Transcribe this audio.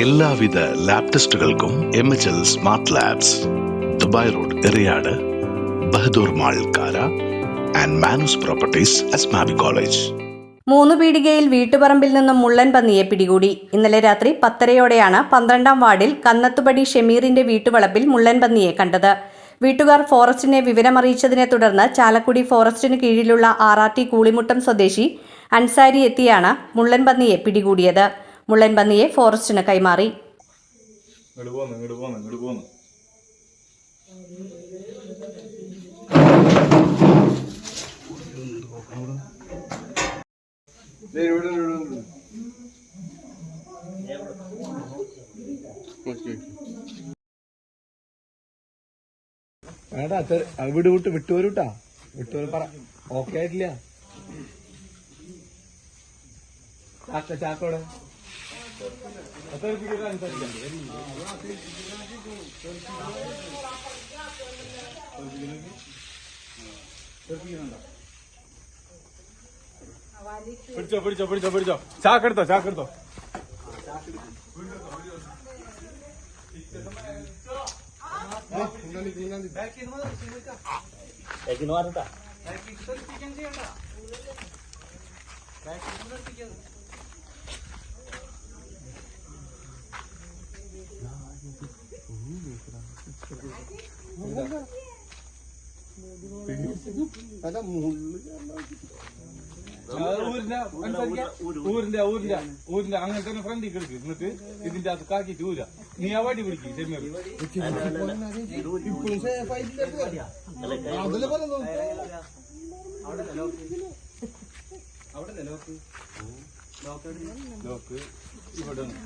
എല്ലാവിധ lab ടെസ്റ്റുകൾക്കും M H L smart labs Dubai road Eriyad Bahadur mall Kara and Manoos properties Asmabi college മൂന്ന് പീടികയിൽ വീട്ടുപറമ്പിൽ നിന്നും മുള്ളൻ പന്നിയെ പിടികൂടി. ഇന്നലെ രാത്രി പത്തരയോടെയാണ് പന്ത്രണ്ടാം വാർഡിൽ കന്നത്തുപടി ഷമീറിന്റെ വീട്ടുവളപ്പിൽ മുള്ളൻ പന്നിയെ കണ്ടത്. വീട്ടുകാർ ഫോറസ്റ്റിനെ വിവരമറിയിച്ചതിനെ തുടർന്ന് ചാലക്കുടി ഫോറസ്റ്റിന് കീഴിലുള്ള ആർ ആർ ടി കൂളിമുട്ടം സ്വദേശി അൻസാരി എത്തിയാണ് മുള്ളൻ പന്നിയെ പിടികൂടിയത്. മുള്ളൻ പന്നിയെ ഫോറസ്റ്റിന് കൈമാറി. വിട് വിട്ട് വിട്ടുവരൂട്ടാ വിട്ടുവരും പറ. ഓക്കെ ആയിട്ടില്ല. ചാക്ക ചാക്കോടെ. പിടിച്ചോ പിടിച്ചോ പിടിച്ചോ പിടിച്ചോ ചാക്കെടുത്തോ ചാക്കെടുത്തോ ഊരിന്റെ അനുസരിച്ച് ഊരിന്റെ ഊരിന്റെ ഊരിന്റെ അങ്ങനെ തന്നെ ഫ്രണ്ടിൽ കിടക്ക് എന്നിട്ട് ഇതിന്റെ അത് കാക്കിട്ട് ഊരാ നീ ആ വടി പിടിക്കും അവിടെ ലോക്ക് ഇവിടെ ഉണ്ട്.